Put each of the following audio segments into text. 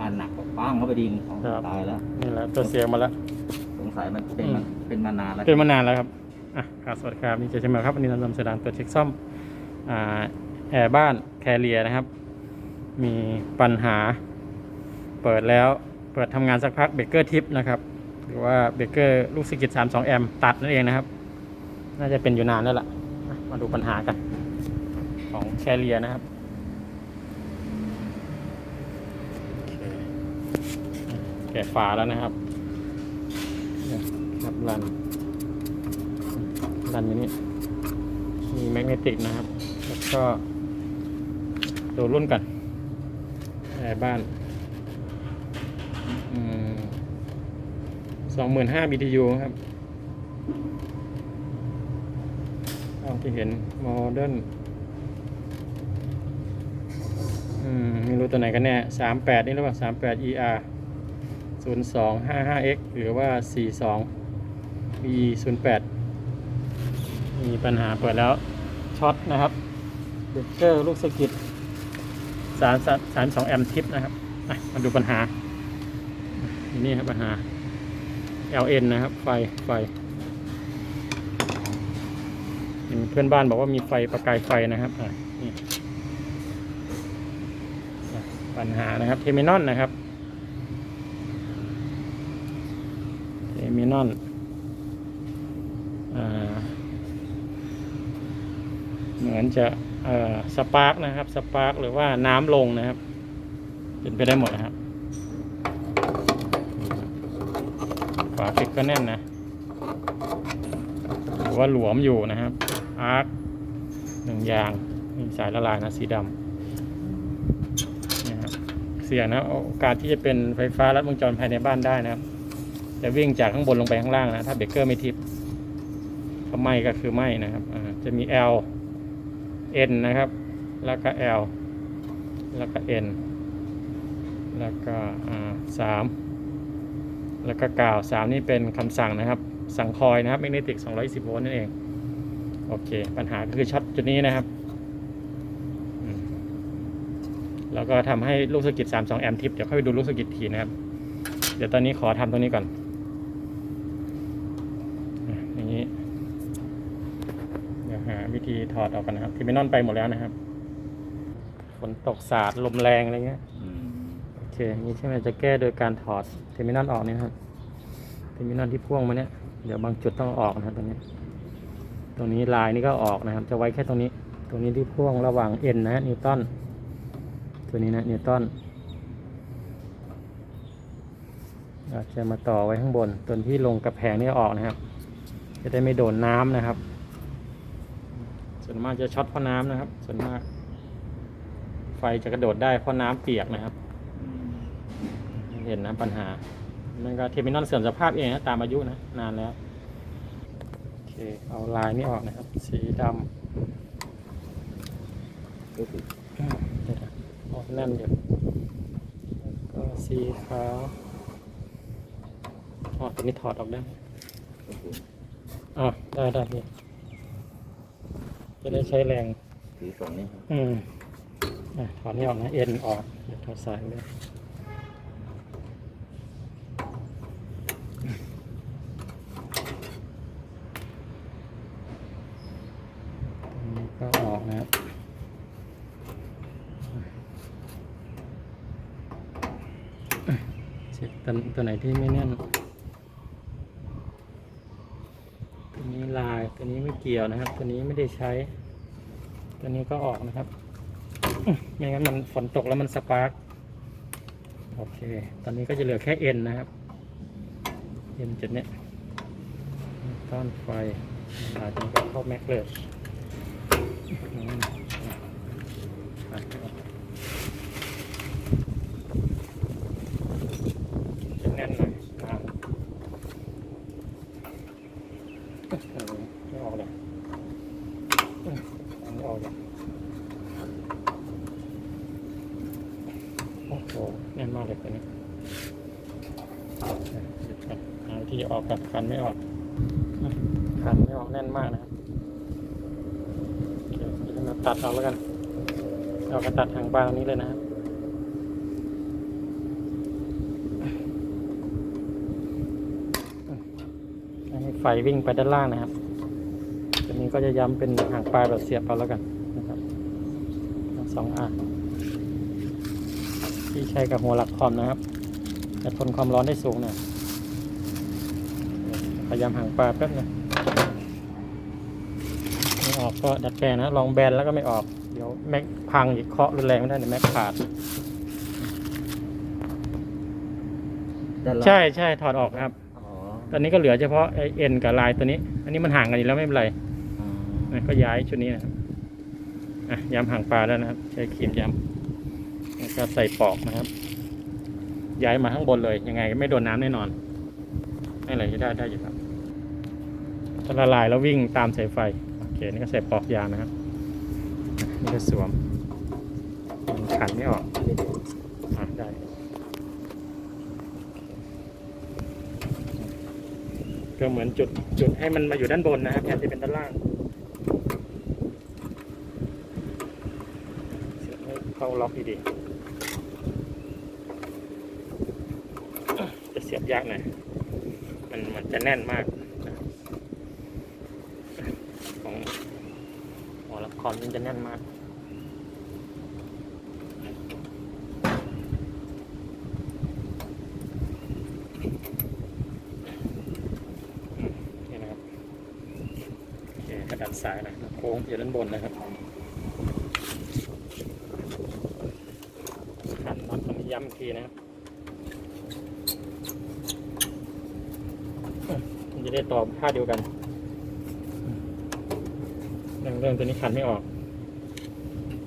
การหนักป้างเข้าไปดิงครับ ตายแล้ว นี่แหละตัวเสียงมาแล้ว สงสัยมันเป็นมาอืม เป็นมานานแล้วเป็นมานานแล้วครับ อะครับสวัสดีครับ นี่เจะใช่ไหมครับวันนี้เรานำเสนอตัวจเช็คซ่อมอ่าแอร์บ้านแคเรียนะครับ มีปัญหา เปิดแล้ว เปิดทำงานสักพักเบรกเกอร์ทิปนะครับ หรือว่าเบรกเกอร์ลูกสกิด32 แอมป์ตัดนั่นเองนะครับ น่าจะเป็นอยู่นานแล้วล่ะอะมาดูปัญหากัน ของแคเรียนะครับ โอเค แกะฝาแล้วนะครับครับรันรันอยู่นี่มีแมกเนติกนะครับ แล้วก็ดูรุ่นกันแอร์บ้านสองหมื่นห้า BTU ครับตามที่เห็นโมเดิร์นอืมไม่รู้ตัวไหนกันแน่สามแปดนี่หรือเปล่าสามแปด ER ศูนย์สองห้าห้า X หรือว่าสี่สอง B ศูนย์แปดมีปัญหาเปิดแล้วช็อตนะครับเบรกเกอร์ลูกสะกิดสามสามสองแอมทิปนะครับมาดูปัญหาอันนี่ครับปัญหา LN นะครับ ไฟไฟเห็นเพื่อนบ้านบอกว่ามีไฟประกายไฟนะครับปัญหานะครับเทมินอนนะครับ เท มินอนเหมือนจะสปาร์กนะครับสปาร์กหรือว่าน้ำลงนะครับ เป็นไปได้หมดนะครับฝาปิดก็แน่นนะหรือว่าหลวมอยู่นะครับอาร์คหนึ่งยางมีสายละลายนะสีดำนี่ครับเสี่ยงนะโอกาสที่จะเป็นไฟฟ้าลัดวงจรภายในบ้านได้นะครับ จะวิ่งจากข้างบนลงไปข้างล่างนะ ถ้าเบรกเกอร์ไม่ทิปถ้าไหมก็คือไหมนะครับจะมี L N นะครับ แล้วก็ L แล้วก็ N แล้วก็สามแล้วก็กาวสามนี่เป็นคำสั่งนะครับ สั่งคอยนะครับแมกเนติก210โวลต์นั่นเอง โอเค ปัญหาก็คือช็อตจุดนี้นะครับแล้วก็ทำให้ลูกสะกิด32 แอมป์ทิป เดี๋ยวค่อยไปดูลูกสะกิดทีนะครับ เดี๋ยวตอนนี้ขอทำตรงนี้ก่อนอะอย่างนี้ เดี๋ยวหาวิ ธีถอดออกกันนะครับ ที่ไม่นอนไปหมดแล้วนะครับ ฝนตกสาดลมแรงอะไรเงี้ยอืมโอเคอย่างนี้ใช่ไหมจะแก้โดยการถอดเทอร์มินอลออกเนี่ยนะครับเทอร์มินอลที่พ่วงมาเนี่ยเดี๋ยวบางจุดต้องเอาออกนะครับตรงนี้ ตรงนี้ลายนี่ก็ออกนะครับ จะไว้แค่ตรงนี้ ตรงนี้ที่พ่วงระหว่างเอ็นนะฮะนิวตันตัวนี้นะนิวตันอาจจะมาต่อไว้ข้างบนตัวที่ลงกระแพงนี่ออกนะครับ จะได้ไม่โดนน้ำนะครับ ส่วนมากจะช็อตเพราะน้ำนะครับ ส่วนมาก ไฟจะกระโดดได้เพราะน้ำเปียกนะครับเห็นนะปัญหามันก็เทอร์มินอลเสื่อมสภาพเองนะตามอายุนะนานแล้วโอเคเอาลายนี้ออกนะครับ สีดำออกแน่นอยู่ก็สีขาวอ๋อตัวนี้ถอดออกได้อ๋อได้ได้ดี จะได้ใช้แรงสีส่งนี่ครับอืมอะถอดนี่ออกนะ เอ็นออกเดี๋ยวถอดสายเลยตรงนี้ก็ออกนะครับเช็คตัวตัวไหนที่ไม่แน่น ตัวนี้ลาย ตัวนี้ไม่เกี่ยวนะครับ ตัวนี้ไม่ได้ใช้ ตัวนี้ก็ออกนะครับ ไม่งั้นมันฝนตกแล้วมันสปาร์กโอเค ตอนนี้ก็จะเหลือแค่เอ็นนะครับ เอ็นจุดนี้ต้านไฟลายนี้ก็เข้าแม็กเลย หาที่ออกกับคันไม่ออกคันไม่ออกแน่นมากนะครับเราตัดเอาแล้วกัน เราก็ตัดทางบ้านนี้เลยนะครับให้ไฟวิ่งไปด้านล่างนะครับตัวนี้ก็จะย้ำเป็นหางปลายแบบเสียบเอาแล้วกันนะครับสองอ่นที่ใช้กับหัวหลักคอมนะครับ จะทนความร้อนได้สูงหน่อยพยายามหางปลาแป๊บนึงไม่ออกก็ดัดแปลงนะ ลองแบนแล้วก็ไม่ออก เดี๋ยวแม็กพังอีกเคาะรุนแรงไม่ได้เดี๋ยวแม็กขาดด้านล่างใช่ใช่ถอดออกครับอ๋อตอนนี้ก็เหลือเฉพาะไอเอ็นกับลายตัวนี้ อันนี้มันห่างกันอยู่แล้วไม่เป็นไรอ๋อนะก็ย้ายชุดนี้นะครับอะย้ำหางปลาแล้วนะครับ ใช้ครีมย้ำแล้วก็ใส่ปอกนะครับ ย้ายมาข้างบนเลยยังไงไม่โดนน้ำแน่นอนไม่อะไรจะได้ได้อยู่ครับถ้าละลายแล้ววิ่งตามสายไฟโอเคนี่ก็ใส่ปอกยางนะครับนี่ก็สวมขันไม่ออกอะได้ก็เหมือนจุดจุดให้มันมาอยู่ด้านบนนะครับแทนที่เป็นด้านล่างเสียบให้เข้าล็อกดีๆจะเสี ยบยากหน่อยมันมันจะแน่นมากของหัวละครมันจะแน่นมากนี่นะครับโอเคกระดานสายนะโค้งอยู่ด้านบนนะครับขันน็อตตรงนี้ย้ำทีนะครับมัน จะได้ต่อท่าเดียวกันเรื่องเรื่องตัวนี้ขันไม่ออก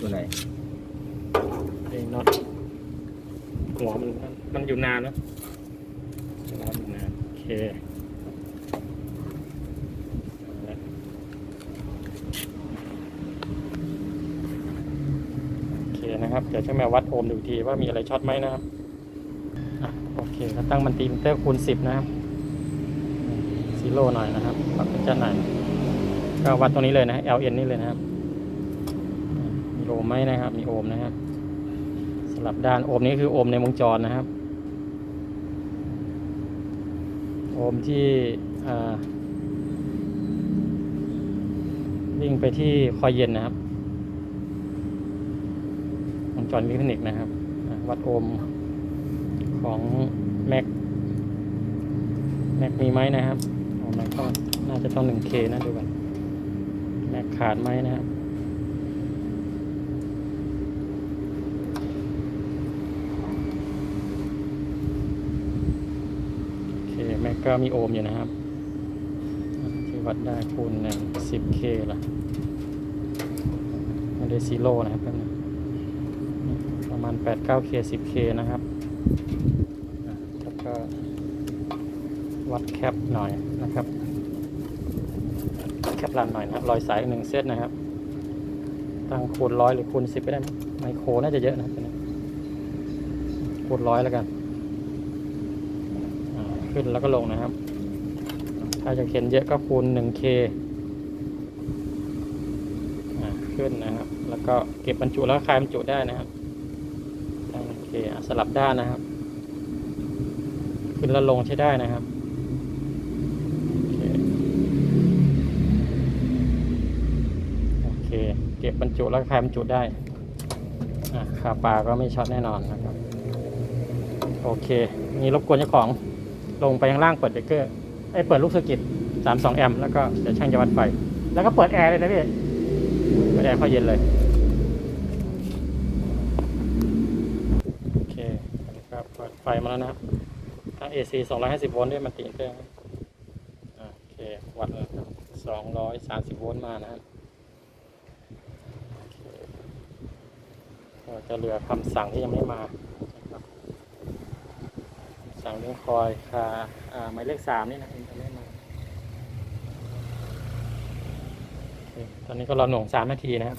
ตัวไหนไอ้น็อตหัวมันมันอยู่นานเนอะหัวมันอยู่นานโอเคโอเคนะครับเดี๋ยวช่างแมววัดโอห์มดูอีกทีว่ามีอะไรช็อตไหมนะครับอะโอเคก็ตั้งมันตีมิเตอร์คูณสิบนะครับ โร่หน่อยนะครับปรับเป็นจัดหน่อยก็วัดตรงนี้เลยนะ LN นี่เลยนะครับ มีโอห์มไหมนะครับ มีโอห์มนะครับสลับด้านโอห์มนี้คือโอห์มในวงจรนะครับ โอห์มที่วิ่งไปที่คอยเย็นนะครับ วงจรอิเล็กทนิกนะครับ วัดโอห์มของแม็กแม็กมีไหมนะครับ มแม็กก็น่าจะต้อง 1K นะดูกันแม็กขาดไหมนะครับโอเคแม็กก็มีโอห์มอยู่นะครับ ที่วัดได้คูณหนึ่ง 10K ละไม่ได้ซีโร่นะครับแป๊บนึงประมาณ8 9 k 10 k นะครับแล้วก็ วัดแคปหน่อยนะครับ แคปรันหน่อยนะครับรอยสายหนึ่งเซตนะครับตั้งคูณร้อยหรือคูณสิบก็ได้ไมโครน่าจะเยอะนะครับคูณร้อยแล้วกันขึ้นแล้วก็ลงนะครับ ถ้าจะเขียนเยอะก็คูณ 1K อ่าขึ้นนะครับ แล้วก็เก็บบรรจุแล้วคลายบรรจุได้นะครับโอเคสลับด้านนะครับ ขึ้นแล้วลงใช้ได้นะครับโอเคโอเค เก็ บรรจุแล้วก็คลายบรรจุได้ขาปลาก็ไม่ช็อตแน่นอนนะครับ โอเค นี่รบกวนเจ้าของลงไปข้างล่างเปิดเบรกเกอร์ไอ้เปิดลูกสกิต32แอมป์แล้วก็เดี๋ยวช่างจะวัดไฟ แล้วก็เปิดแอร์เลยนะพี่ เปิดแอร์เข้าเย็นเลย โอเคนนี้ครับเปิดไฟมาแล้วนะครับทั้ง AC 250 โวลต์ด้วยมันติดเครื่องโอเค วัดแล้วครับ230 โวลต์มานะครับโอเค ก็จะเหลือคำสั่งที่ยังไม่มาสั่งเรื่องคอยคาอ่าหมายเลขสามนี่นะยังไม่มาตอนนี้ก็รอหน่วงสามนาทีนะครับ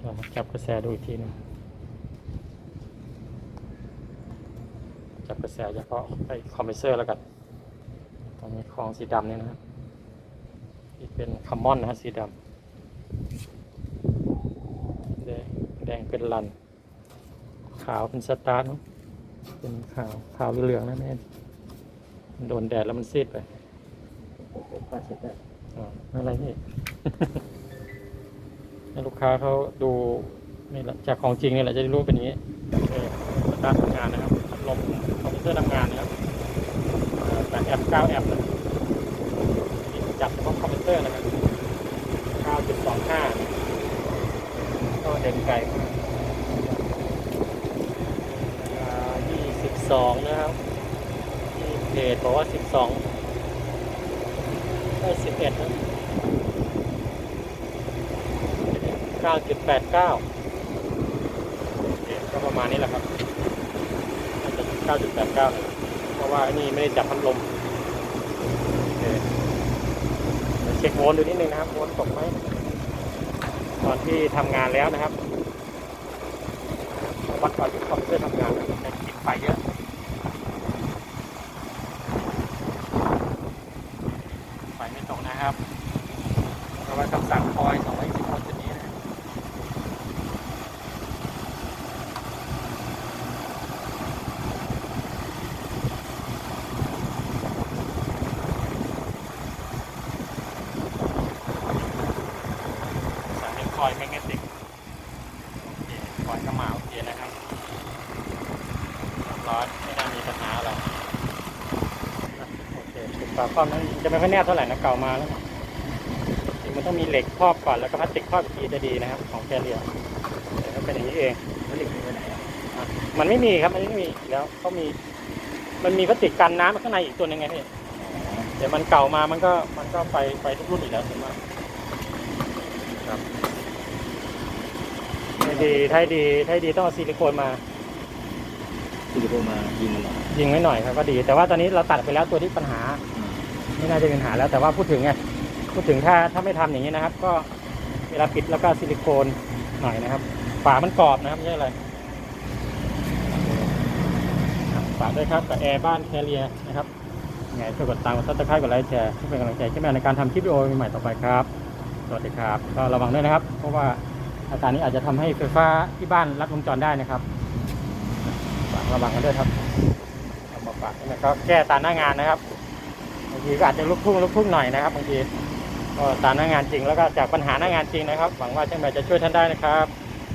เราจับกระแสดูอีกทีหนึงจับกระแสเฉพาะไอคอมเพรสเซอร์แล้วกัน ตรงนี้คลองสีดำนี่นะครับที่เป็นคัมมอนนะสีดำแด งแดงเป็นลัน ขาวเป็นสตาร์ทเนอะเป็นขาวขาวเหลืองๆนะแม่มันโดนแดดแล้วมันซีดไปป้าเช็ดได้อ๋อไม่เป็นไรพี่ให้ลูกค้าเขาดูนี่แหละจากของจริงนี่แหละจะได้รู้เป็นอย่างนี้เออการทำงานนะครับพัดลมคอมพิวเตอร์ทำงานนะครับแปดแอมป์เก้าแอมป์นะนี่จับเฉพาะคอมพิวเตอร์นะครับเก้าจุดสองห้าก็เด่นไกล มากยี่สิบสองนะครับที่เพจบอกว่าสิบสองได้สิบเอ็ดนะเก้าจุดแปดเก้าก็ประมาณนี้แหละครับน่าจะเก้าจุดแปดเก้าเพราะว่าอันนี่ไม่ได้จับพัดลมเคเดี๋ยวเช็คโวลต์ดูนิดนึงนะครับโวลต์ตกไหมตอนที่ทำงานแล้วนะครับวัดก่อนที่คอมพิวเตอร์ทำงานจะกินไฟเยอะไฟไม่ตก นะครับเพราะว่าคำสั่งคอย220โวลต์จุดนี้นะสั่งเป็นคอยแมกเนติกโอเคอยกระหมาโอเคนะครับร้อยไม่น่ามีปัญหาอะไร คติดฝาครอบนั้นจะไม่ค่อยแนบเท่าไหร่นะเก่ามาแล้วจริงมันต้องมีเหล็กครอบก่อนแล้วก็พลาสติกครอบอีกทีจะดีนะครับ ของแคเรียแต่ก็เป็นอย่างนี้เองแล้วเหล็กอยู่ไหนอะอะมันไม่มีครับมันไม่มีแล้วเขามี มันมีพลาสติกกันน้ำข้างในอีกตัวหนึงไงพี่เดี๋ยวมันเก่ามามันก็มันก็ไปไปทุกรุ่นอยู่แล้วถูกไหมครับถ้าดีถ้าดีถ้าดีต้องเอาซิลิโคนมาซิลิโคนมายิงมันเหรอยิงไว้หน่อยครับก็ดี แต่ว่าตอนนี้เราตัดไปแล้วตัวที่ปัญหาอืม ไม่น่าจะมีปัญหาแล้วแต่ว่าพูดถึงไงพูดถึงถ้าถ้าไม่ทำอย่างนี้นะครับ ก็เวลาปิดแล้วก็ซิลิโคนหน่อยนะครับ ฝามันกรอบนะครับไม่ใช่อะไรฝากด้วยครับกับแอร์บ้านแคเรียนะครับยังไงช่วยกดตามกดซับสไครต์กดไลค์แชร์เพื่อเป็นกำลังใจให้แม่ในการทำคลิปวิดีโอใหม่ๆต่อไปครับ สวัสดีครับ ก็ระวังด้วยนะครับ เพราะว่าอาการนี้อาจจะทำให้ไฟฟ้าที่บ้านลัดวงจรได้นะครับฝากระวังกันด้วยครับเอามาฝากแล้วก็แก้ตาหน้างานนะครับางทีก็อาจจะลุกพุ่งลุกพุ่งหน่อยนะครับบางทีก็ตามหน้างานจริงแล้วก็จากปัญหาหน้างานจริงนะครับ หวังว่าช่างแมวจะช่วยท่านได้นะครับ